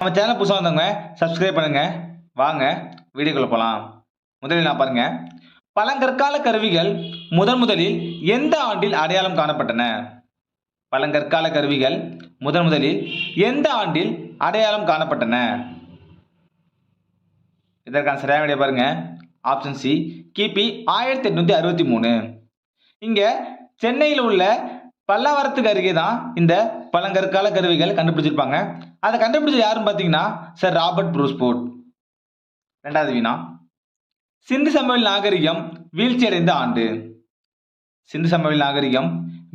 நம்ம சேனல் புதுசாக வந்தவங்க சப்ஸ்கிரைப் பண்ணுங்கள் வாங்க வீடியோக்குள்ள போகலாம் முதலில் நான் பாருங்கள் பழங்கற்கால கருவிகள் முதன் முதலில் எந்த ஆண்டில் அடையாளம் காணப்பட்டன? பழங்கற்கால கருவிகள் முதன் முதலில் எந்த ஆண்டில் அடையாளம் காணப்பட்டன? இதற்கான சரியான விடைய பாருங்க. ஆப்ஷன் சி கிபி ஆயிரத்தி எட்நூத்தி அறுபத்தி மூணு. இங்க சென்னையில் உள்ள பல்லாவரத்துக்கு அருகே தான் இந்த பழங்கற்கால கருவிகள் கண்டுபிடிச்சிருப்பாங்க. அதை கண்டுபிடிச்சது யாருன்னு பார்த்தீங்கன்னா சார் ராபர்ட் ப்ரூஸ்போர்ட் ரெண்டாவது வினா சிந்து சமவெளி நாகரிகம் வீழ்ச்சி அடைந்த ஆண்டு. சிந்து சமவெளி நாகரிகம்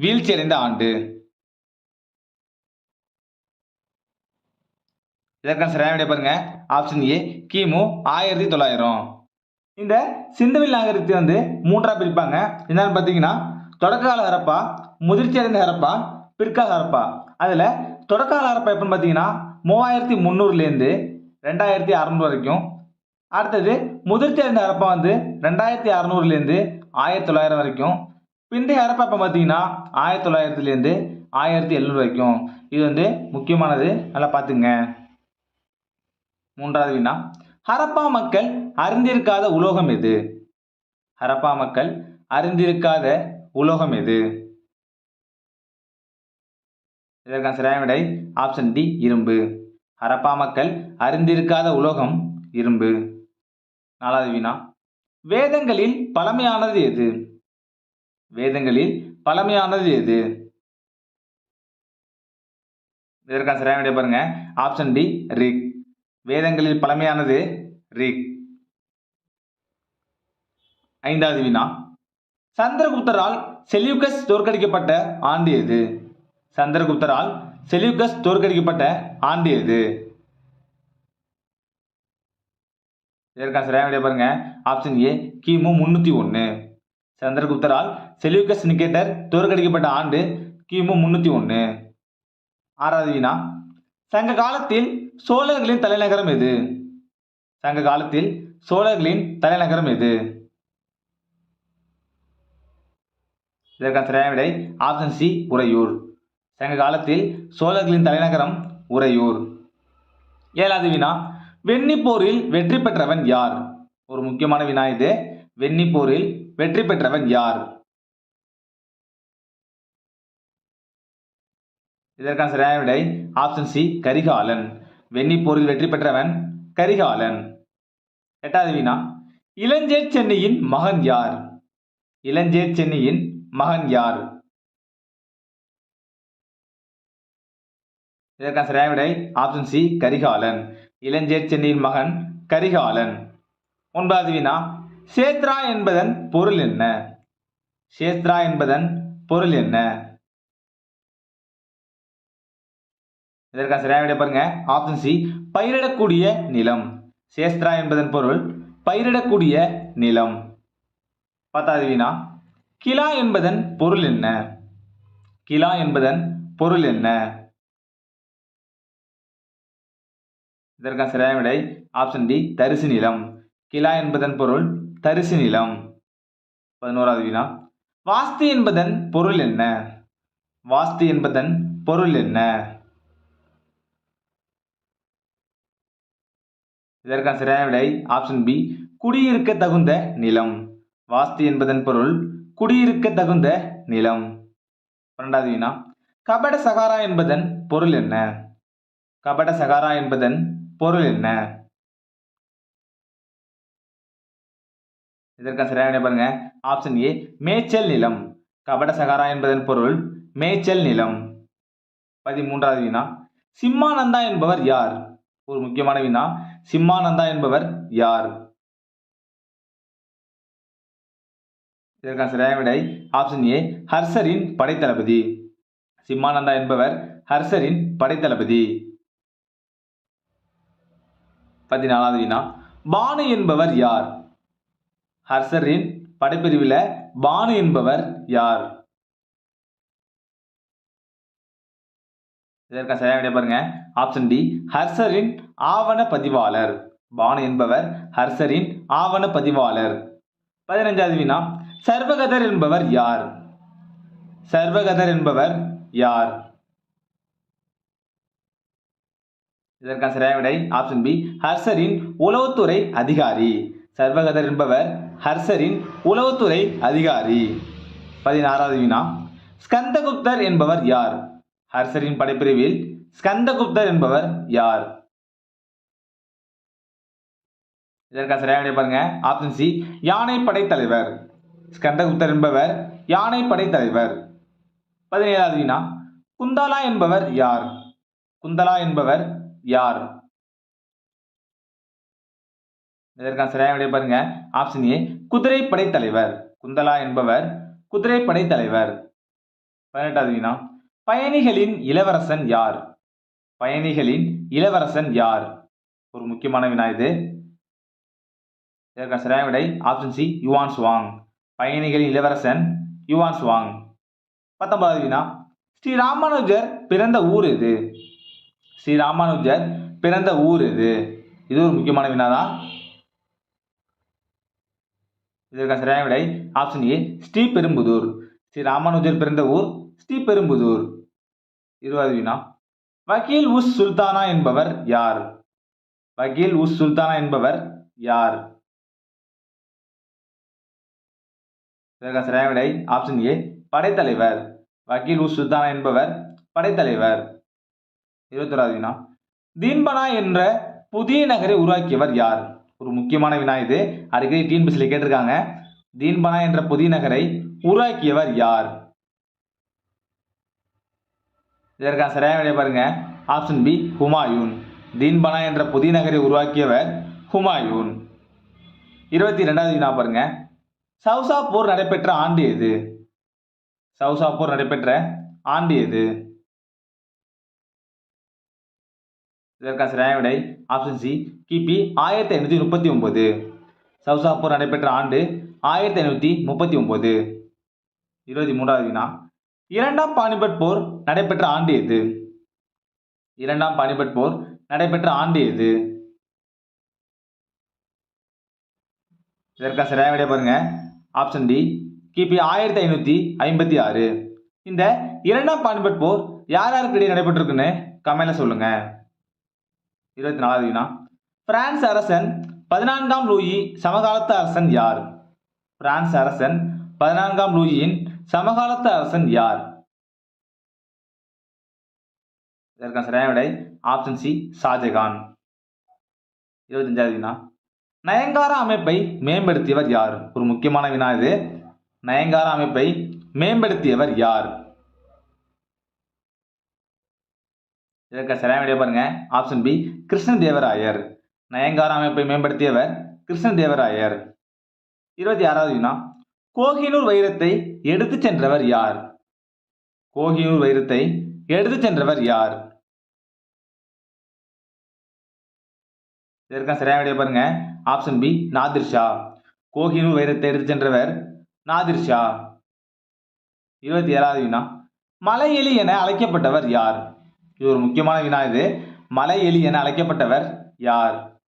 வீழ்ச்சி அடைந்த ஆண்டு இதற்கான சரியான விட பாருங்க. ஆப்ஷன் ஏ கிமு ஆயிரத்தி தொள்ளாயிரம். இந்த சிந்துவில் நாகரிகத்தை வந்து மூன்றா பிரிப்பாங்க. என்னன்னு பார்த்தீங்கன்னா தொடக்ககால ஹரப்பா முதிர்ச்சி அடைந்த ஹரப்பா பிற்கால ஹரப்பா அதில் தொடக்கால ஹரப்பா எப்படின்னு பார்த்தீங்கன்னா மூவாயிரத்தி முந்நூறுலேருந்து ரெண்டாயிரத்தி அறநூறு வரைக்கும். அடுத்தது முதிர்ச்சி அடைந்த ஹரப்பா வந்து ரெண்டாயிரத்தி அறநூறுலேருந்து ஆயிரத்தி தொள்ளாயிரம் வரைக்கும். பிந்தைய ஹரப்பா இப்போ பார்த்தீங்கன்னா ஆயிரத்தி தொள்ளாயிரத்துலேருந்து ஆயிரத்தி எழுநூறு வரைக்கும். இது வந்து முக்கியமானது. நல்லா பார்த்துங்க மூன்றாவது வினா. ஹரப்பா மக்கள் அறிந்திருக்காத உலோகம் எது? ஹரப்பா மக்கள் அறிந்திருக்காத உலோகம் எது? இதற்கான சரியான விடை ஆப்ஷன் டி இரும்பு. ஹரப்பா மக்கள் அறிந்திருக்காத உலோகம் இரும்பு. நாலாவது வினா வேதங்களில் பழமையானது எது? வேதங்களில் பழமையானது எது? இதற்கான சரியான விடை பாருங்க. Option D Rig. வேதங்களில் பழமையானது ரிக். ஐந்தாவது வினா சந்திரகுப்தரால் செல்யூக்கஸ் தோற்கடிக்கப்பட்ட ஆண்டு எது? சந்திரகுப்தரால் செல்யூக்கஸ் தோற்கடிக்கப்பட்ட ஆண்டு எது? இதற்கான சரியான விடை பாருங்க. ஆப்ஷன் ஏ கிமு முன்னூத்தி ஒன்று சந்திரகுப்தரால் செல்யூக்கஸ் நிக்கேட்டர் தோற்கடிக்கப்பட்ட ஆண்டு கிமு முன்னூத்தி ஒன்று ஆறாவது வினா சங்க காலத்தில் சோழர்களின் தலைநகரம் எது? சங்க காலத்தில் சோழர்களின் தலைநகரம் எது? இதற்கான சரியான விடை ஆப்ஷன் சி உறையூர். சங்க காலத்தில் சோழர்களின் தலைநகரம் உறையூர். ஏழாவது வினா. வெண்ணி போரில் வெற்றி பெற்றவன் யார்? ஒரு முக்கியமான வினா இது. வெண்ணி போரில் வெற்றி பெற்றவன் யார்? இதற்கான சரியான விடை ஆப்ஷன் சி கரிகாலன். வெண்ணி போரில் வெற்றி பெற்றவன் கரிகாலன். எட்டாவது வினா. இளஞ்சேர் சென்னையின் மகன் யார்? இளஞ்சேர் சென்னையின் மகன் யார்? இதற்கான சரியான விடை? Option C Karikalan. இளஞ்சேட் சென்னியின் மகன் கரிகாலன். ஒன்பதாவது வினா சேத்ரா என்பதன் பொருள் என்ன? சேத்ரா என்பதன் பொருள் என்ன? இதற்கான சரியான விடை பாருங்க. ஆப்ஷன் சி பயிரிடக்கூடிய நிலம். சேஸ்திரா என்பதன் பொருள் பயிரிடக்கூடிய நிலம். பத்தாவது வினா கிலா என்பதன் பொருள் என்ன? கிலா என்பதன் பொருள் என்ன? இதற்கான சரியான விடை ஆப்ஷன் டி தரிசு நிலம். கிலா என்பதன் பொருள் தரிசு நிலம். பதினோராவது வினா. வாஸ்து என்பதன் பொருள் என்ன? வாஸ்து என்பதன் பொருள் என்ன? இதற்கான சரியான விடை ஆப்ஷன் பி குடியிருக்க தகுந்த நிலம். வாஸ்து என்பதன் பொருள் குடியிருக்க தகுந்த நிலம். பன்னெண்டாவது வினா. கபட சகாரா என்பதன் பொருள் என்ன? கபட சகாரா என்பதன் பொருள் என்ன? இதற்கான சரியான பாருங்க. ஆப்ஷன் ஏ மேய்ச்சல் நிலம். கபட சகாரா என்பதன் பொருள் மேய்ச்சல் நிலம். பதிமூன்றாவது வினா சிம்மானந்தா என்பவர் யார்? ஒரு முக்கியமான வினா சிம்மானந்தா என்பவர் யார்? இதற்கான சரியான விடை ஆப்ஷன் ஏ ஹர்ஷரின் படைத்தளபதி. சிம்மானந்தா என்பவர் ஹர்ஷரின் படைத்தளபதி. பதினாலாவது வினா. பானு என்பவர் யார்? ஹர்ஷரின் படைப்பிரிவில் பானு என்பவர் யார்? இதற்கான சரியாக விடை பாருங்க. ஆப்ஷன் டி ஹர்ஷரின் ஆவண பதிவாளர். பானு என்பவர் ஹர்ஷரின் ஆவண பதிவாளர். பதினஞ்சாவது வினா. சர்வகதர் என்பவர் யார்? சர்வகதர் என்பவர் யார்? இதற்கான சரியான விடை ஆப்ஷன் பி ஹர்ஷரின் உளவுத்துறை அதிகாரி. சர்வகதர் என்பவர் ஹர்ஷரின் உளவுத்துறை அதிகாரி. பதினாறாவது வினா. ஸ்கந்தகுப்தர் என்பவர் யார்? ஹர்ஷரின் படைப்பிரிவில் ஸ்கந்தகுப்தர் என்பவர் யார்? இதற்கான சரியான விடை பாருங்க. ஆப்ஷன் சி யானைப்படை தலைவர். ஸ்கந்தகுப்தர் என்பவர் யானைப்படை தலைவர். பதினேழாவது வினா. குந்தலா என்பவர் யார்? குந்தலா என்பவர் யார்? இதற்கான சரியான விடைய பாருங்க. ஆப்ஷன் ஏ குதிரைப்படை தலைவர். குந்தலா என்பவர் குதிரைப்படை தலைவர். பதினெட்டாவது வினா பயணிகளின் இளவரசன் யார்? பயணிகளின் இளவரசன் யார்? ஒரு முக்கியமான வினா இது. இதற்கான சரியான விடை ஆப்ஷன் சி யுவான் சுவாங். பயணிகளின் இளவரசன் யுவான் சுவாங். பத்தொன்பதாவது வினா ஸ்ரீ ராமானுஜர் பிறந்த ஊர் எது? ஸ்ரீ ராமானுஜர் பிறந்த ஊர் எது இது ஒரு முக்கியமான வினாதான் இதற்கான சரியான விடை. ஆப்ஷன் ஏ ஸ்ரீபெரும்புதூர் ஸ்ரீ ராமானுஜர் பிறந்த ஊர் ஸ்ரீபெரும்புதூர் இருபது வினா. வக்கீல் உஸ் சுல்தானா என்பவர் யார்? வக்கீல் உஸ் சுல்தானா என்பவர் யார்? இதற்கான சரியான விடை. ஆப்ஷன் ஏ படைத்தலைவர். வக்கீல் உஸ் சுல்தானா என்பவர் படைத்தலைவர். இருபத்தொராது வினா தீன்பனா என்ற புதிய நகரை உருவாக்கியவர் யார்? ஒரு முக்கியமான வினா இது. அடிக்கடி டீன் கேட்டிருக்காங்க. தீன்பனா என்ற புதிய நகரை உருவாக்கியவர் யார்? இதற்கான சரியான விடை பாருங்க. Option B Humayun. தீன்பனா என்ற புதிய நகரை உருவாக்கியவர் ஹுமாயூன். இருபத்தி ரெண்டாவது வினா பாருங்க. சவுசா போர் நடைபெற்ற ஆண்டு எது? சவுசா போர் நடைபெற்ற ஆண்டு எது? இதற்கான சரியான விடை ஆப்ஷன் சி கிபி ஆயிரத்தி ஐநூற்றி முப்பத்தி ஒன்பது. சவுசா போர் நடைபெற்ற ஆண்டு ஆயிரத்தி ஐநூற்றி முப்பத்தி ஒன்பது. இருபத்தி மூன்றாவது வினா இரண்டாம் பானிபட் போர் நடைபெற்ற ஆண்டு எது? இரண்டாம் பானிபட் போர் நடைபெற்ற ஆண்டு எது? இதற்கான சரியான விடை பாருங்க. ஆப்ஷன் டி கிபி ஆயிரத்தி ஐநூற்றி ஐம்பத்தி ஆறு. இந்த இரண்டாம் பானிபட் போர் யார் யாருக்கு இடையே நடைபெற்றிருக்குன்னு கமெண்ட்ல சொல்லுங்க. இருபத்தி நாலாவது வினா. பிரான்ஸ் அரசன் பதினான்காம் லூயி சமகாலத்து அரசன் யார்? பிரான்ஸ் அரசன் பதினான்காம் லூயியின் சமகாலத்து அரசன் யார்? இதற்கான சரியான விடை ஆப்ஷன் சி ஷாஜகான். இருபத்தஞ்சாவது வினா. நயங்கார அமைப்பை மேம்படுத்தியவர் யார்? ஒரு முக்கியமான வினா இது. நயங்கார அமைப்பை மேம்படுத்தியவர் யார்? இதற்கு சரியான விடைய பாருங்க. ஆப்ஷன் பி கிருஷ்ணதேவராயர் நயங்கார அமைப்பை மேம்படுத்தியவர் கிருஷ்ணதேவராயர் இருபத்தி ஆறாவது வினா கோகினூர் வைரத்தை எடுத்து சென்றவர் யார்? கோகினூர் வைரத்தை எடுத்துச் சென்றவர் யார்? இதற்கான சரியான விடைய பாருங்க. Option B Nadir Shah. வைரத்தை எடுத்துச் சென்றவர் நாதிர் ஷா. இருபத்தி ஏழாவது வினா மலை எலி என அழைக்கப்பட்டவர் யார்? இது ஒரு முக்கியமான வினா இது. மலை எலி என அழைக்கப்பட்டவர் யார்?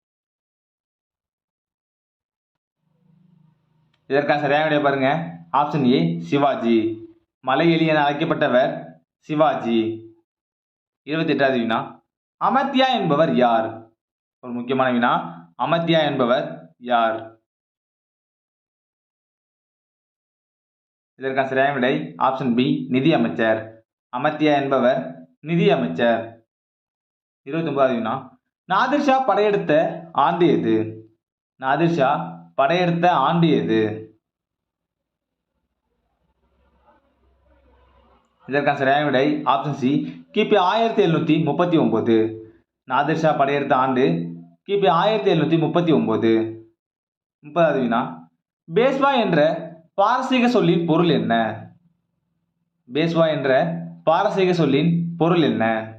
இதற்கான சரியான விடைய பாருங்க. Option A Shivaji. மலை எலி என அழைக்கப்பட்டவர் சிவாஜி. இருபத்தி எட்டாவது வினா. அமர்த்தியா என்பவர் யார்? ஒரு முக்கியமான வினா. அமத்யா என்பவர் யார்? இதற்கான சரியான விடை. ஆப்ஷன் பி நிதி அமைச்சர். அமத்யா என்பவர் நிதி அமைச்சர் இருபத்தி ஒன்பதாவது வினா நாதிர் ஷா படையெடுத்த ஆண்டு எது? நாதிர் ஷா படையெடுத்த ஆண்டு எது? இதற்கான சரியான விடை ஆப்ஷன் சி கிபி ஆயிரத்தி எழுநூத்தி முப்பத்தி ஒன்பது. நாதிர் ஷா படையெடுத்த ஆண்டு கிபி ஆயிரத்தி எழுநூத்தி முப்பத்தி ஒன்பது. முப்பதாவது வினா பேஸ்வா என்ற பாரசீக சொல்லின் பொருள் என்ன? பேஸ்வா என்ற பாரசீக சொல்லின் பொருள் என்ன?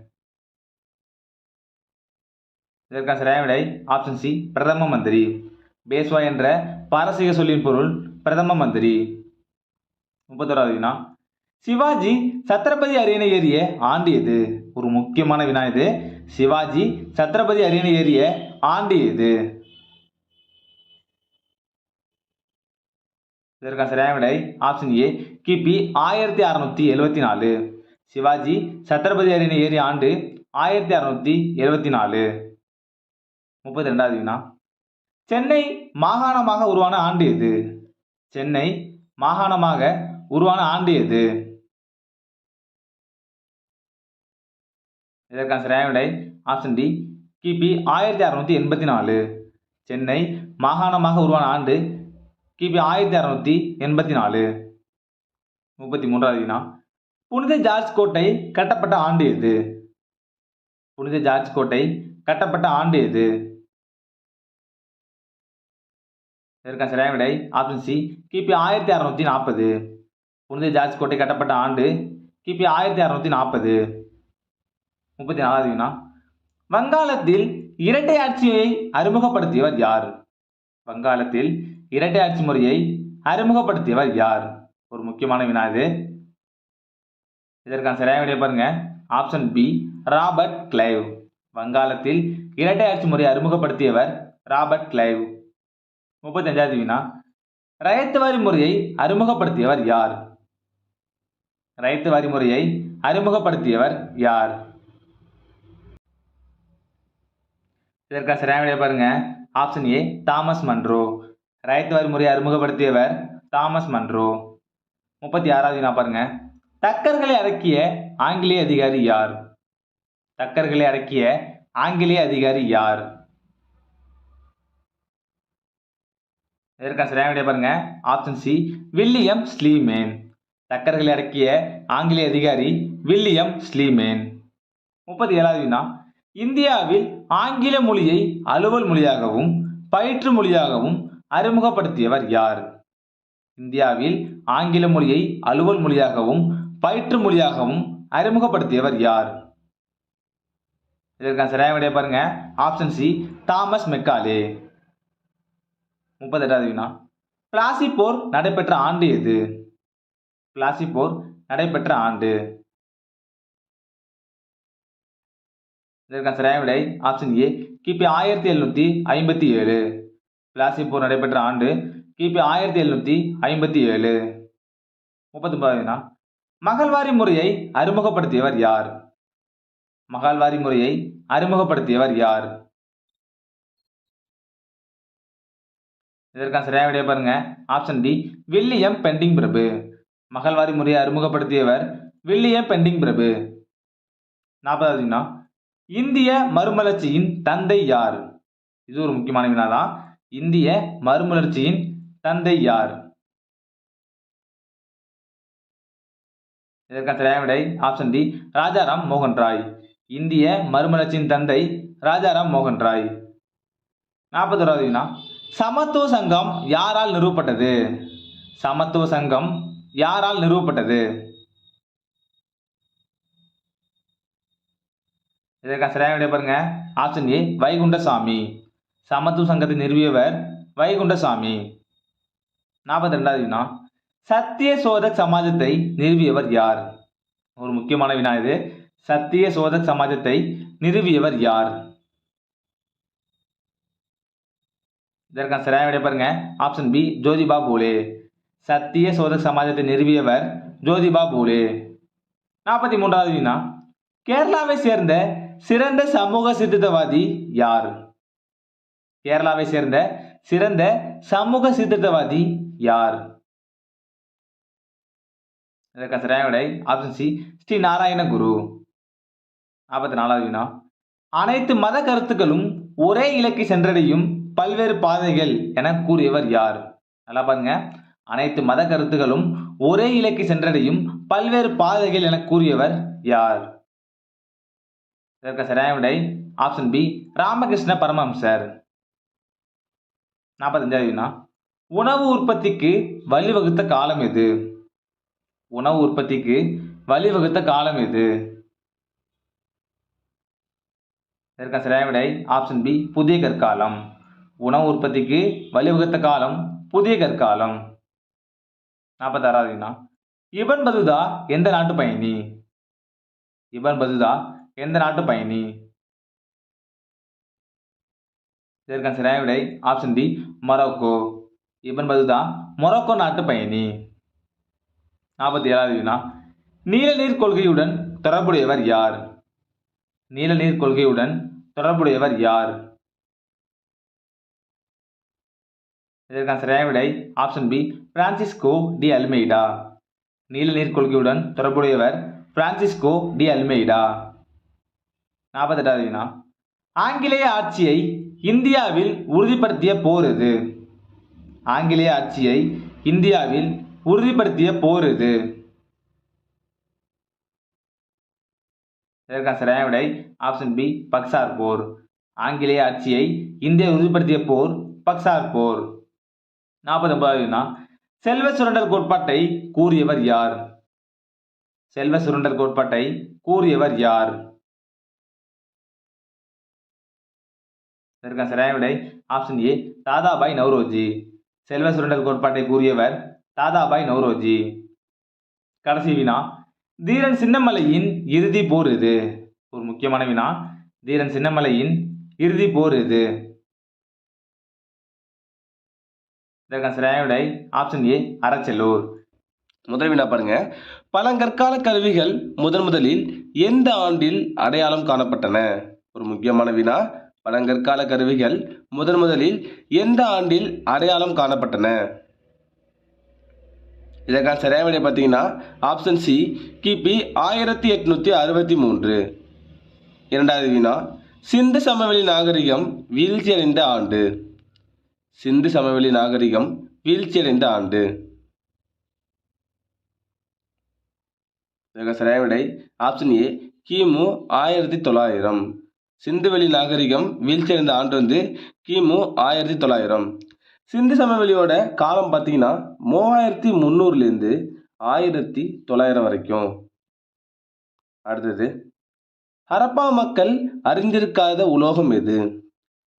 இதற்கான சரியான விடை ஆப்ஷன் சி பிரதம மந்திரி. பேஸ்வா என்ற பாரசீக சொல்லின் பொருள் பிரதம மந்திரி. முப்பத்தோராவது வினா. சிவாஜி சத்ரபதி அரியணை ஏறிய ஆண்டு எது? ஒரு முக்கியமான வினா இது. சிவாஜி சத்ரபதி அரியணை ஏறிய ஆண்டு எது? இதற்கான சரியான விடை ஆப்ஷன் ஏ கிபி ஆயிரத்தி அறுநூத்தி எழுபத்தி நாலு. சிவாஜி சத்ரபதி அரியணை ஏறிய ஆண்டு ஆயிரத்தி அறுநூத்தி எழுபத்தி நாலு. முப்பத்தி ரெண்டாவது வினா சென்னை மாகாணமாக உருவான ஆண்டு எது? சென்னை மாகாணமாக உருவான ஆண்டு எது? இதற்கான சரியான விடை ஆப்ஷன் டி கிபி ஆயிரத்தி அறுநூத்தி எண்பத்தி நாலு. சென்னை மாகாணமாக உருவான ஆண்டு கிபி ஆயிரத்தி அறுநூத்தி எண்பத்தி நாலு. முப்பத்தி மூன்றாவது வினா புனித ஜார்ஜ் கோட்டை கட்டப்பட்ட ஆண்டு எது? புனித ஜார்ஜ் கோட்டை கட்டப்பட்ட ஆண்டு எது? இதற்கான சரியான விடை. ஆப்ஷன் சி கிபி ஆயிரத்தி அறுநூத்தி நாற்பது. புனித ஜார்ஜ் கோட்டை கட்டப்பட்ட ஆண்டு கிபி ஆயிரத்தி அறுநூத்தி நாற்பது. முப்பத்தி நாலாவது வினா. வங்காளத்தில் இரட்டை ஆட்சியை அறிமுகப்படுத்தியவர் யார்? வங்காளத்தில் இரட்டை ஆட்சி முறையை அறிமுகப்படுத்தியவர் யார்? ஒரு முக்கியமான வினா இது. இதற்கான சரியான விடையை பாருங்க. ஆப்ஷன் பி ராபர்ட் கிளைவ் வங்காளத்தில் இரட்டை ஆட்சி முறையை அறிமுகப்படுத்தியவர் ராபர்ட் கிளைவ் முப்பத்தி அஞ்சாவது வினா ரயத்து வரி முறையை அறிமுகப்படுத்தியவர் யார்? ரயத்து வரி முறையை அறிமுகப்படுத்தியவர் யார்? இதற்கான சரியான விடையை பாருங்க. ஆப்ஷன் ஏ தாமஸ் மன்றோ ரயத்து வரி முறையை அறிமுகப்படுத்தியவர் தாமஸ் மன்றோ முப்பத்தி ஆறாவது வினா பாருங்க. தக்கர்களை அடக்கிய ஆங்கிலேய அதிகாரி யார்? தக்கர்களை அடக்கிய ஆங்கிலேய அதிகாரி யார்? இதற்கான சரியான பாருங்க. Option C William Sleeman. தக்கர்களை அடக்கிய ஆங்கிலேய அதிகாரி வில்லியம் ஸ்லீமேன். முப்பத்தி ஏழாவது வினா. இந்தியாவில் ஆங்கில மொழியை அலுவல் மொழியாகவும் பயிற்று மொழியாகவும் அறிமுகப்படுத்தியவர் யார்? இந்தியாவில் ஆங்கில மொழியை அலுவல் மொழியாகவும் பயிற்று மொழியாகவும் அறிமுகப்படுத்தியவர் யார்? இதற்கான சரியான விடைய பாருங்க. Option C Thomas Macaulay. முப்பத்தெட்டாவது வினா பிளாசி போர் நடைபெற்ற ஆண்டு எது? பிளாசி போர் நடைபெற்ற ஆண்டு. இதற்கான சரியான விடை? ஆப்ஷன் ஏ கிபி ஆயிரத்தி எழுநூத்தி ஐம்பத்தி ஏழு. பிளாசி போர் நடைபெற்ற ஆண்டு கிபி ஆயிரத்தி எழுநூத்தி ஐம்பத்தி ஏழு. முப்பத்தி வினா மகள்வாரி முறையை அறிமுகப்படுத்தியவர் யார்? மகள்வாரி முறையை அறிமுகப்படுத்தியவர் யார்? இதற்கான சரியான விடைய பாருங்க. ஆப்ஷன் டி வில்லியம் பெண்டிங் பிரபு. மகள்வாரி முறையை அறிமுகப்படுத்தியவர் வில்லியம் பெண்டிங் பிரபு. நாற்பதாவது இந்திய மறுமலர்ச்சியின் தந்தை யார்? இது ஒரு முக்கியமான வினாதான். இந்திய மறுமலர்ச்சியின் தந்தை யார்? இதற்கான சரியான விடை ஆப்ஷன் டி ராஜாராம் மோகன் ராய். இந்திய மறுமலர்ச்சியின் தந்தை ராஜாராம் மோகன் ராய். நாற்பத்தோராவது வினா. சமத்துவ சங்கம் யாரால் நிறுவப்பட்டது? சமத்துவ சங்கம் யாரால் நிறுவப்பட்டது? இதற்கான சரியான விடை பாருங்க. Option A Vaikundaswami. சமத்துவ சங்கத்தை நிறுவியவர் வைகுண்டசாமி. நாற்பத்தி ரெண்டாவது வினா. சத்திய சோதக் சமாஜத்தை நிறுவியவர் யார்? ஒரு முக்கியமான வினா இது. சத்திய சோதக் சமாஜத்தை நிறுவியவர் யார்? இதற்கான சரியான விட பாருங்க. Option B Jyotiba Phule. சத்திய சோதக் சமாஜத்தை நிறுவியவர் ஜோதிபா பூலே. நாற்பத்தி மூன்றாவது வினா. கேரளாவை சேர்ந்த சிறந்த சமூக சீர்திருத்தவாதி யார்? கேரளாவை சேர்ந்த சிறந்த சமூக சீர்திருத்தவாதி யார்? இதற்கான சரியான விடை. Option C Sri Narayana Guru. நாற்பத்தி நாலாவது வினா. அனைத்து மத கருத்துக்களும் ஒரே இலக்கை சென்றடையும் பல்வேறு பாதைகள் என கூறியவர் யார்? நல்லா பாருங்க. அனைத்து மத கருத்துக்களும் ஒரே இலக்கை சென்றடையும் பல்வேறு பாதைகள் என கூறியவர் யார்? இதற்கு சரியான விடை. Option B Ramakrishna Paramahamsar. நாற்பத்தஞ்சாவது வினா. உணவு உற்பத்திக்கு வழிவகுத்த காலம் எது? உணவு உற்பத்திக்கு வழிவகுத்த காலம் எது? இதற்கான சரியான விடை ஆப்ஷன் பி புதிய கற்காலம். உணவு உற்பத்திக்கு வழிவகுத்த காலம் புதிய கற்காலம். நாற்பத்தாறாவது இபன் பதுதா எந்த நாட்டு பயணி? இபன் பதுதா எந்த நாட்டு பயணி? இதற்கான சரியான விடை option D Morocco. Ibn Battuta Morocco நாட்டு பயணி. நாற்பத்தி ஏழாவது வினா நீல நீர் கொள்கையுடன் தொடர்புடையவர் யார்? நீல நீர் கொள்கையுடன் தொடர்புடையவர் யார்? இதற்கான சரியான விடை option B Francisco de Almeida நீல நீர் கொள்கையுடன் தொடர்புடையவர் பிரான்சிஸ்கோ டி அல்மெய்டா நாற்பத்தெட்டாவது வினா ஆங்கிலேய ஆட்சியை இந்தியாவில் உறுதிப்படுத்திய போர் எது? ஆங்கிலேய ஆட்சியை இந்தியாவில் உறுதிப்படுத்திய போர் இது. இதற்கான சரியான விடை ஆப்ஷன் பி பக்சார் போர். ஆங்கிலேய ஆட்சியை இந்தியா உறுதிப்படுத்திய போர் பக்சார் போர். நாற்பது ஒன்பதாவதுனா செல்வ சுரண்டல் கோட்பாட்டை கூறியவர் யார்? செல்வ சுரண்டல் கோட்பாட்டை கூறியவர் யார்? இதற்கான சரியான விடை ஆப்ஷன் ஏ தாதாபாய் நவ்ரோஜி. செல்வ சுரண்டல் கோட்பாட்டை கூறியவர் தாதாபாய் நவ்ரோஜி. கடைசி வினா. தீரன் சின்னமலையின் இறுதி போர் இது. ஒரு முக்கியமான வினா. தீரன் சின்னமலையின் இறுதி போர் இது. இதற்கான சரியான விடை ஆப்ஷன் ஏ அறச்செல்லூர். முதல் வினா பாருங்க. பழங்கற்கால கருவிகள் முதன் முதலில் எந்த ஆண்டில் அடையாளம் காணப்பட்டன? ஒரு முக்கியமான வினா. பழங்கற்கால கருவிகள் முதன் முதலில் எந்த ஆண்டில் அடையாளம் காணப்பட்டன? இதற்கான சரியான விடை பார்த்தீங்கன்னா ஆப்ஷன் சி கிபி ஆயிரத்தி எட்நூற்றி அறுபத்தி மூன்று. இரண்டாவது வினா சிந்து சமவெளி நாகரிகம் வீழ்ச்சியடைந்த ஆண்டு. சிந்து சமவெளி நாகரிகம் வீழ்ச்சியடைந்த ஆண்டு. இதற்கான சரியான விடை ஆப்ஷன் ஏ கிமு ஆயிரத்தி தொள்ளாயிரம். சிந்துவெளி நாகரிகம் வீழ்ச்சியடைந்த ஆண்டு வந்து கிமு ஆயிரத்தி தொள்ளாயிரம். சிந்து சமவெளியோட காலம் பார்த்தீங்கன்னா மூவாயிரத்தி முந்நூறுலேருந்து ஆயிரத்தி தொள்ளாயிரம் வரைக்கும். அடுத்தது ஹரப்பா மக்கள் அறிந்திருக்காத உலோகம் எது?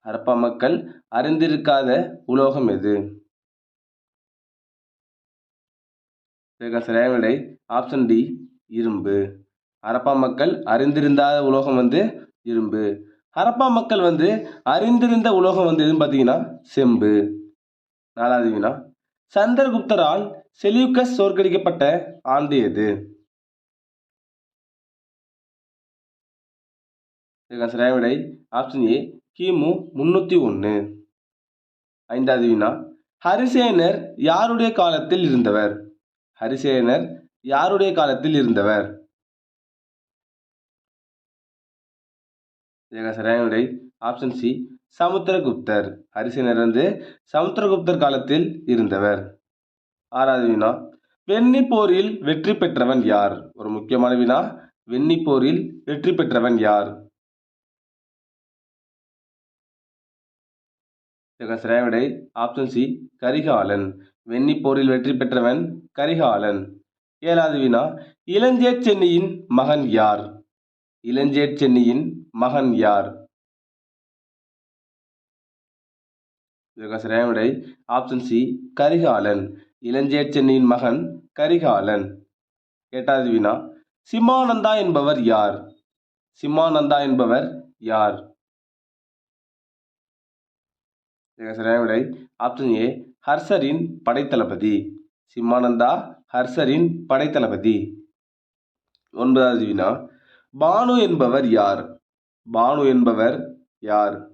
ஹரப்பா மக்கள் அறிந்திருக்காத உலோகம் எது? இதற்கு சரியான விடை. ஆப்ஷன் டி இரும்பு. ஹரப்பா மக்கள் அறிந்திருந்தாத உலோகம் வந்து இரும்பு. ஹரப்பா மக்கள் வந்து அறிந்திருந்த உலோகம் வந்து எதுன்னு பார்த்தீங்கன்னா செம்பு. நாலாவது வினா. சந்திரகுப்தரால் செலியூக்கஸ் தோற்கடிக்கப்பட்ட ஆண்டு எது? சரியான விடை. ஆப்ஷன் ஏ கிமு முன்னூற்றி ஒன்று ஐந்தாவது வினா. ஹரிசேனர் யாருடைய காலத்தில் இருந்தவர்? ஹரிசேனர் யாருடைய காலத்தில் இருந்தவர்? சரியான விடை. Option C சமுத்திரகுப்தர். ஹரிசேனர் வந்து சமுத்திரகுப்தர் காலத்தில் இருந்தவர். ஆறாவது வினா. வெண்ணி போரில் வெற்றி பெற்றவன் யார்? ஒரு முக்கியமான வினா. வெண்ணி போரில் வெற்றி பெற்றவன் யார்? இதற்கான சரியான விடை ஆப்ஷன் சி கரிகாலன். வெண்ணி போரில் வெற்றி பெற்றவன் கரிகாலன். ஏழாவது வினா. இளஞ்சேட் சென்னியின் மகன் யார்? இளஞ்சேட் சென்னியின் மகன் யார்? இதற்கான சரியான விடை ஆப்ஷன் சி கரிகாலன். இளஞ்சேட் சென்னியின் மகன் கரிகாலன். எட்டாவது வினா சிமானந்தா என்பவர் யார்? சிமானந்தா என்பவர் யார்? இதற்கான சரியான விடை ஆப்ஷன் ஏ ஹர்ஷரின் படைத்தளபதி. சிம்மானந்தா ஹர்ஷரின் படைத்தளபதி. ஒன்பதாவது வினா பானு என்பவர் யார்? பானு என்பவர் யார்?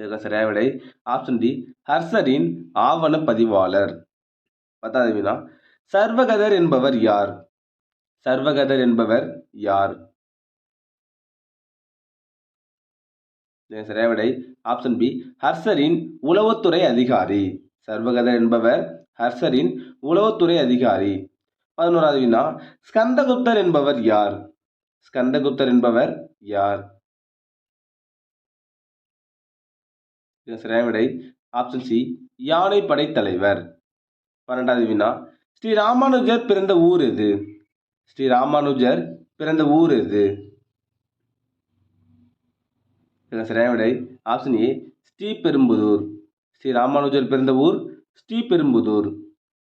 இதற்கு சரியான விடை. ஆப்ஷன் டி ஹர்ஷரின் ஆவண பதிவாளர் பத்தாவது வினா சர்வகதர் என்பவர் யார்? சர்வகதர் என்பவர் யார்? இதற்கு சரியான விடை. ஆப்ஷன் பி ஹர்ஷரின் உளவுத்துறை அதிகாரி. சர்வகதர் என்பவர் ஹர்ஷரின் உளவுத்துறை அதிகாரி. பதினோராவது வினா ஸ்கந்தகுப்தர் என்பவர் யார்? ஸ்கந்தகுப்தர் என்பவர் யார்? சரியான விடை ஆப்ஷன் சி யானைப்படை தலைவர். பன்னெண்டாவது வினா ஸ்ரீ ராமானுஜர் பிறந்த ஊர் எது? ஸ்ரீ ராமானுஜர் பிறந்த ஊர் எது? சரியான விடை ஆப்ஷன் ஏ ஸ்ரீபெரும்புதூர் ஸ்ரீ ராமானுஜர் பிறந்த ஊர் ஸ்ரீபெரும்புதூர்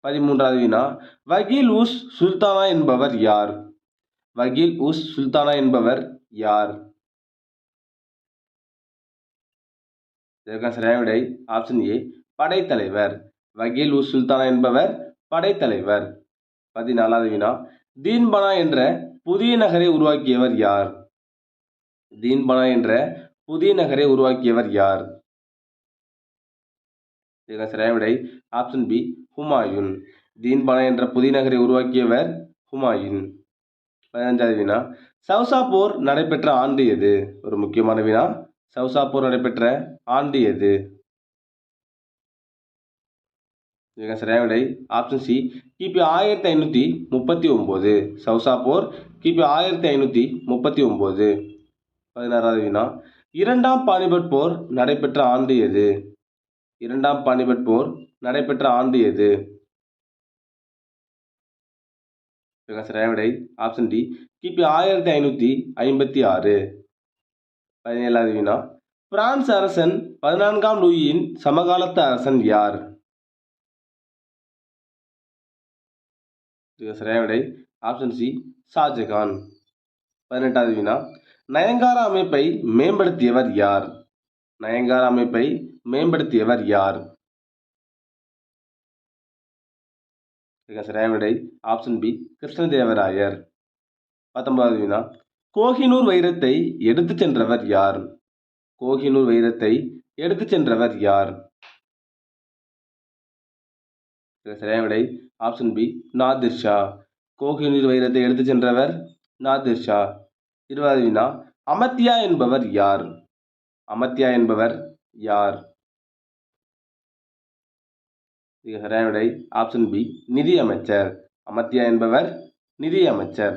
பதிமூன்றாவது வினா வகீல் உஸ் சுல்தானா என்பவர் யார்? வகீல் உஸ் சுல்தானா என்பவர் யார்? இதற்கான சரியான விடை ஆப்ஷன் ஏ படைத்தலைவர். வகீல் உ சுல்தானா என்பவர் படைத்தலைவர். பதினாலாவது வினா தீன்பனா என்ற புதிய நகரை உருவாக்கியவர் யார்? தீன்பனா என்ற புதிய நகரை உருவாக்கியவர் யார்? இதற்கான சரியான விடை ஆப்ஷன் பி ஹுமாயூன் தீன்பனா என்ற புதிய நகரை உருவாக்கியவர் ஹுமாயூன். பதினஞ்சாவது வினா சவுசா போர் நடைபெற்ற ஆண்டு எது? ஒரு முக்கியமான வினா சவுசா போர் நடைபெற்ற ஆண்டு எது இதற்கான சரியான விடை. ஆப்ஷன் சி கிபி ஆயிரத்தி ஐநூற்றி முப்பத்தி ஒம்பது. சவுசா போர் கிபி ஆயிரத்தி ஐநூற்றி முப்பத்தி ஒம்பது. பதினாறாவது வினா. இரண்டாம் பானிபட் போர் நடைபெற்ற ஆண்டு எது இரண்டாம் பானிபட் போர் நடைபெற்ற ஆண்டு எது இதற்கான சரியான விடை. ஆப்ஷன் டி கிபி ஆயிரத்தி ஐநூற்றி ஐம்பத்தி ஆறு. பதினேழாவது வினா. பிரான்ஸ் அரசன் பதினான்காம் லூயின் சமகாலத்து அரசன் யார்? இதுக்கு சரியான விடை. Option C Shah Jahan. பதினெட்டாவது வினா நயங்கார அமைப்பை மேம்படுத்தியவர் யார்? நயங்கார அமைப்பை மேம்படுத்தியவர் யார்? இதுக்கு சரியான விடை. Option B Krishnadevarayar. பத்தொன்பதாவது வினா கோஹினூர் வைரத்தை எடுத்துச் சென்றவர் யார்? கோஹினூர் வைரத்தை எடுத்துச் சென்றவர் யார்? சரியான விடை option B Nadir Shah. Kohinoor வைரத்தை எடுத்துச் சென்றவர் நாதிர் ஷா. இருபது வினா அமத்யா என்பவர் யார்? அமத்யா என்பவர் யார்? சரியான விடை ஆப்ஷன் பி நிதி அமைச்சர். அமத்யா என்பவர் நிதி அமைச்சர்.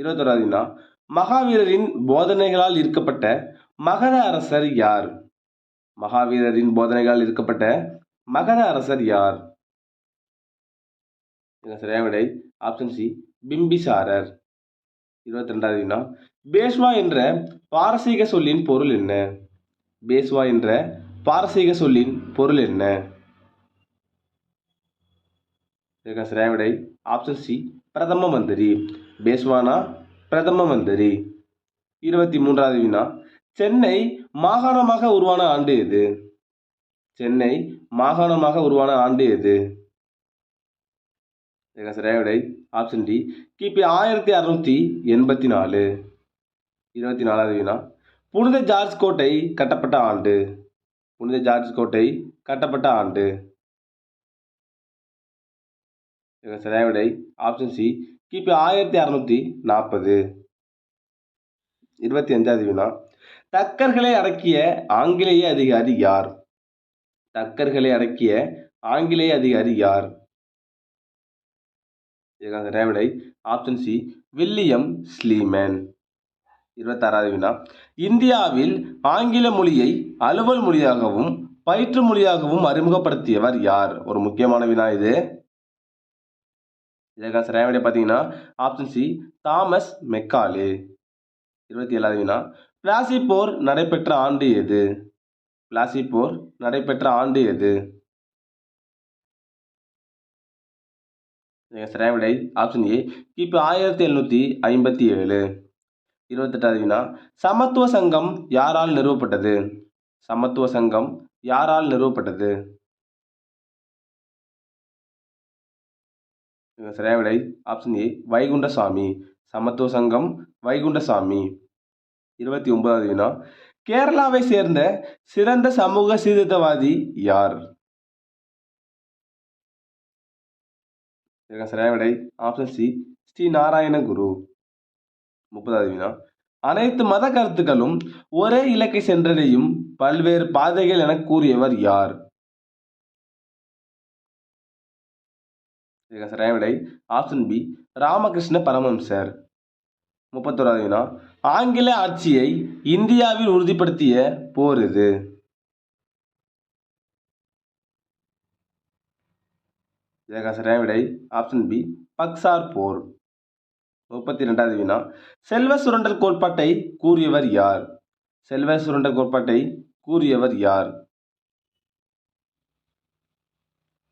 இருபத்தோராவது வினா மகாவீரரின் போதனைகளால் ஈர்க்கப்பட்ட மகத அரசர் யார்? மகாவீரரின் போதனைகளால் இருக்கப்பட்ட மகத அரசர் யார்? இதுக்கு சரியான விடை? Option C Bimbisarar. இருபத்தி ரெண்டாவது வினா பேஷ்வா என்ற பாரசீக சொல்லின் பொருள் என்ன? பேஷ்வா என்ற பாரசீக சொல்லின் பொருள் என்ன? இதுக்கு சரியான விடை? ஆப்ஷன் சி பிரதம மந்திரி. பேஷ்வானா பிரதம மந்திரி. இருபத்தி மூன்றாவது வினா சென்னை மாகாணமாக உருவான ஆண்டு எது? சென்னை மாகாணமாக உருவான ஆண்டு எது? சரியாவிடை ஆப்ஷன் டி கிபி ஆயிரத்தி அறுநூத்தி எண்பத்தி நாலு இருபத்தி நாலாவது வினா புனித ஜார்ஜ் கோட்டை கட்டப்பட்ட ஆண்டு. புனித ஜார்ஜ் கோட்டை கட்டப்பட்ட ஆண்டு. சரியாவிடை ஆப்ஷன் சி கிபி ஆயிரத்தி அறுநூத்தி நாற்பது. இருபத்தி அஞ்சாவது வினா டக்கர்களை அடக்கிய ஆங்கிலேய அதிகாரி யார்? டக்கர்களை அடக்கிய ஆங்கிலேய அதிகாரி யார்? இதற்கான சரியான ஆப்ஷன் சி வில்லியம் ஸ்லீமேன். இருபத்தாறாவது வினா. இந்தியாவில் ஆங்கில மொழியை அலுவல் மொழியாகவும் பயிற்று மொழியாகவும் அறிமுகப்படுத்தியவர் யார்? ஒரு முக்கியமான வினா இது. இதற்கான சரியான விடை பார்த்தீங்கன்னா ஆப்ஷன் சி தாமஸ் மெக்காலே. இருபத்தி ஏழாவது வினா. பிளாசி போர் நடைபெற்ற ஆண்டு எது? பிளாசி போர் நடைபெற்ற ஆண்டு எது? இதுக்கு சரியான விடை. ஆப்ஷன் ஏ கிபி ஆயிரத்தி எழுநூற்றி ஐம்பத்தி ஏழு. இருபத்தெட்டாவது வினா சமத்துவ சங்கம் யாரால் நிறுவப்பட்டது? சமத்துவ சங்கம் யாரால் நிறுவப்பட்டது? இதுக்கு சரியான விடை. Option A Vaikundaswami. சமத்துவ சங்கம் வைகுண்டசாமி. இருபத்தி ஒன்பதாவது வினா. கேரளாவை சேர்ந்த சிறந்த சமூக சீர்திருத்தவாதி யார்? இதுக்கு சரியான விடை ஆப்ஷன் சி ஸ்ரீ நாராயண குரு முப்பதாவது வினா. அனைத்து மத கருத்துக்களும் ஒரே இலக்கை சென்றடையும் பல்வேறு பாதைகள் என கூறியவர் யார்? இதுக்கு சரியான விடை ஆப்ஷன் பி ராமகிருஷ்ண பரமம்சர் முப்பத்தோராவது வினா. ஆங்கில ஆட்சியை இந்தியாவில் உறுதிப்படுத்திய போர் இது. இதற்கான விடை ஆப்ஷன் பி பக்சார் போர். முப்பத்தி ரெண்டாவது வினா செல்வ சுரண்டல் கோட்பாட்டை கூறியவர் யார்? செல்வ சுரண்டல் கோட்பாட்டை கூறியவர் யார்?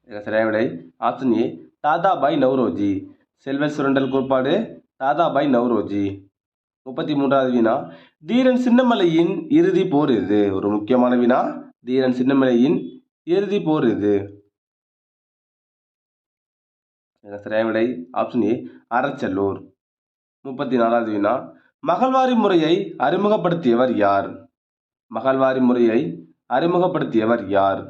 இதற்கான விடை ஆப்ஷன் ஏ தாதாபாய் நவ்ரோஜி. செல்வ சுரண்டல் கோட்பாடு தாதாபாய் நவ்ரோஜி. முப்பத்தி மூன்றாவது வினா தீரன் சின்னமலையின் இறுதி போர் இது ஒரு முக்கியமான வினா தீரன் சின்னமலையின் இறுதி போர் இது சரியான விடை ஆப்ஷன் ஏ அறச்சலூர் முப்பத்தி நாலாவது வினா மகள்வாரி முறையை அறிமுகப்படுத்தியவர் யார்? மகள்வாரி முறையை அறிமுகப்படுத்தியவர் யார்?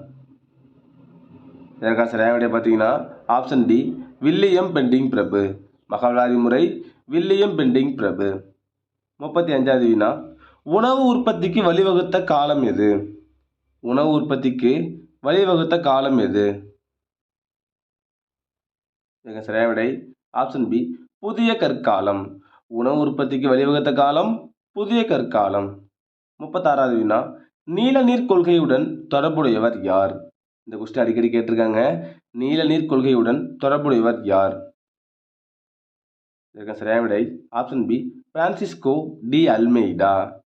இதற்கான சரியான விடை பார்த்தீங்கன்னா ஆப்ஷன் டி வில்லியம் பெண்டிங் பிரபு. மகள்வாரி முறை வில்லியம் பெண்டிங் பிரபு. முப்பத்தி அஞ்சாவது வினா உணவு உற்பத்திக்கு வழிவகுத்த காலம் எது? உணவு உற்பத்திக்கு வழிவகுத்த காலம் எது? இதற்கு சரியான விடை. ஆப்ஷன் பி புதிய கற்காலம். உணவு உற்பத்திக்கு வழிவகுத்த காலம் புதிய கற்காலம். முப்பத்தாறாவது வினா நீல நீர் கொள்கையுடன் தொடர்புடையவர் யார்? இந்த கொஸ்டின் அடிக்கடி கேட்டிருக்காங்க. நீல நீர் கொள்கையுடன் தொடர்புடையவர் யார்? இதற்கு சரியான விடை. Option B Francisco de Almeida.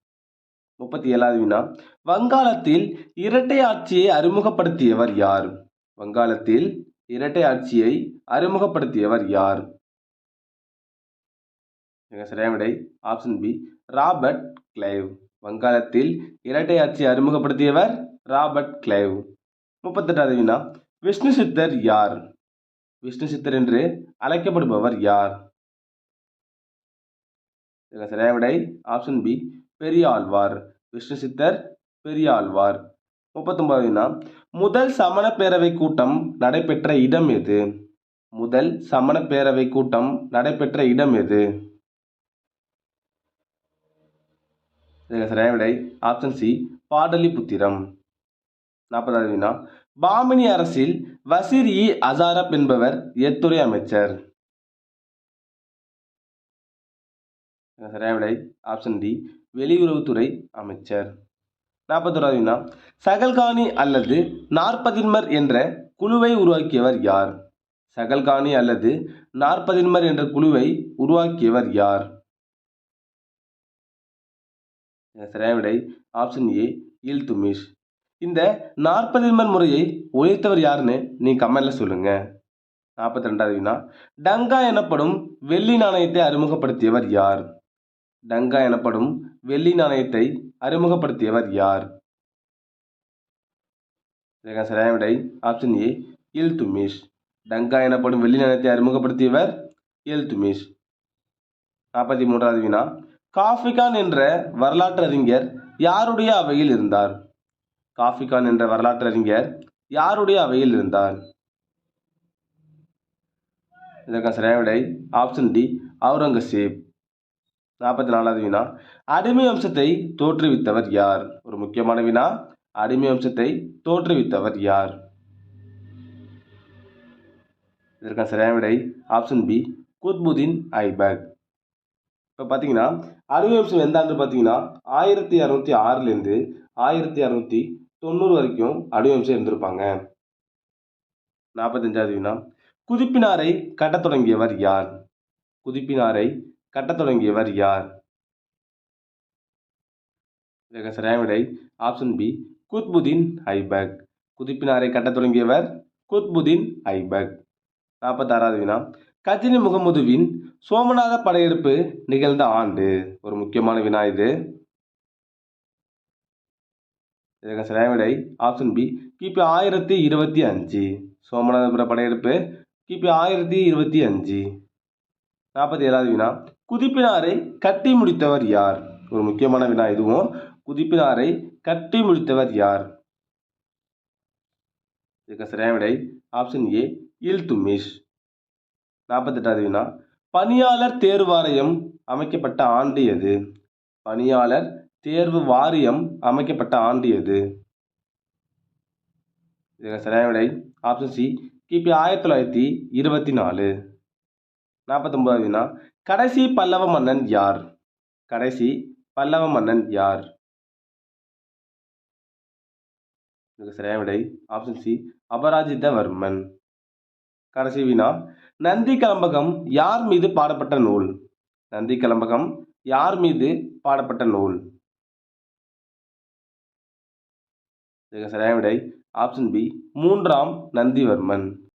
முப்பத்தி ஏழாவது வினா. வங்காளத்தில் இரட்டை ஆட்சியை அறிமுகப்படுத்தியவர் யார்? வங்காளத்தில் இரட்டை ஆட்சியை அறிமுகப்படுத்தியவர் யார்? சரியான விடை. Option B Robert Clive. வங்காளத்தில் இரட்டை ஆட்சியை அறிமுகப்படுத்தியவர் ராபர்ட் கிளைவ். முப்பத்தெட்டாவது வினா. விஷ்ணு சித்தர் யார்? விஷ்ணு சித்தர் என்று அழைக்கப்படுபவர் யார்? இதில் சரியான விடை ஆப்ஷன் பி பெரியாழ்வார். விஷ்ணு சித்தர் பெரியாழ்வார். முப்பத்தொன்பது வினா முதல் சமண பேரவை கூட்டம் நடைபெற்ற இடம் எது? முதல் சமண பேரவை கூட்டம் நடைபெற்ற இடம் எது? சரியான விடை ஆப்ஷன் சி பாடலிபுத்திரம். நாற்பதாவது வினா பாமினி அரசில் வசீர் இ அசாரப் என்பவர் எத்துறை அமைச்சர். சரியான விடை ஆப்ஷன் டி வெளியுறவுத்துறை அமைச்சர். நாற்பத்தோராவது வினா. சகல்கானி அல்லது நாற்பதின்மர் என்ற குழுவை உருவாக்கியவர் யார்? சகல்கானி அல்லது நாற்பதின்மர் என்ற குழுவை உருவாக்கியவர் யார்? சரியான விடை ஆப்ஷன் ஏ இல்துமிஷ். இந்த நாற்பதின்மர் முறையை உயர்த்தவர் யாருன்னு நீ கமெண்ட்ல சொல்லுங்க. நாற்பத்தி ரெண்டாவது வினா. டங்கா எனப்படும் வெள்ளி நாணயத்தை அறிமுகப்படுத்தியவர் யார்? டங்கா எனப்படும் வெள்ளி நாணயத்தை அறிமுகப்படுத்தியவர் யார்? இதற்கான சரியான விடை ஆப்ஷன் ஏ இல்துமிஷ். டங்கா எனப்படும் வெள்ளி நாணயத்தை அறிமுகப்படுத்தியவர் இல்துமிஷ். நாற்பத்தி மூன்றாவது வினா. காஃபிகான் என்ற வரலாற்று அறிஞர் யாருடைய அவையில் இருந்தார்? காஃபிகான் என்ற வரலாற்று அறிஞர் யாருடைய அவையில் இருந்தார்? இதற்கான சரியான விடை ஆப்ஷன் டி அவுரங்கசீப். நாற்பத்தி நாலாவது வினா. அடிமை அம்சத்தை தோற்றுவித்தவர் யார்? ஒரு முக்கியமான வினா. அடிமை அம்சத்தை தோற்றுவித்தவர் யார்? இதற்கான சரியான விடை ஆப்ஷன் பி குத்புதீன் ஐபக். இப்போ பார்த்தீங்கன்னா அடிமை அம்சம் எந்த ஆண்டு பார்த்தீங்கன்னா ஆயிரத்தி அறுநூத்தி ஆறுலேருந்து ஆயிரத்தி அறுநூத்தி தொண்ணூறு வரைக்கும் அடிமை அம்சம் இருந்திருப்பாங்க. நாற்பத்தஞ்சாவது வினா. குதிப்பினாரை கட்டத் தொடங்கியவர் யார்? குதிப்பினாரை கட்டத் தொடங்கியவர் யார்? இதற்கு சரியான விடை ஆப்ஷன் பி குத்புதீன் ஐபக். குதிப்பினாரை கட்டத் தொடங்கியவர் குத்புதீன் ஐபக். நாற்பத்தாறாவது வினா. கஜினி முகமதுவின் சோமநாத படையெடுப்பு நிகழ்ந்த ஆண்டு. ஒரு முக்கியமான வினா இது. இதற்கு சரியான விடை ஆப்ஷன் பி கிபி ஆயிரத்தி இருபத்தி அஞ்சு. சோமநாதபுர படையெடுப்பு கிபி ஆயிரத்தி இருபத்தி அஞ்சு. நாற்பத்தி ஏழாவது வினா. குதிப்பினாரை கட்டி முடித்தவர் யார்? ஒரு முக்கியமான வினா இதுவும். குதிப்பினாரை கட்டி முடித்தவர் யார்? இதுக்கு சரியான விடை ஆப்ஷன் ஏ இல்துமிஷ். நாற்பத்தெட்டாவது வினா. பணியாளர் தேர்வு வாரியம் அமைக்கப்பட்ட ஆண்டு எது? பணியாளர் தேர்வு வாரியம் அமைக்கப்பட்ட ஆண்டு எது? இதுக்கு சரியான விடை ஆப்ஷன் சி கிபி ஆயிரத்தி தொள்ளாயிரத்தி இருபத்தி நாலு. நாற்பத்தொன்பதாவது வினா. கடைசி பல்லவ மன்னன் யார்? கடைசி பல்லவ மன்னன் யார்? இதுக்கு சரியான விடை. Option C Aparajitavarman. கடைசி வினா. நந்தி கலம்பகம் யார் மீது பாடப்பட்ட நூல்? நந்தி கலம்பகம் யார் மீது பாடப்பட்ட நூல்? இதுக்கு சரியான விடை. ஆப்ஷன் பி மூன்றாம் நந்திவர்மன்.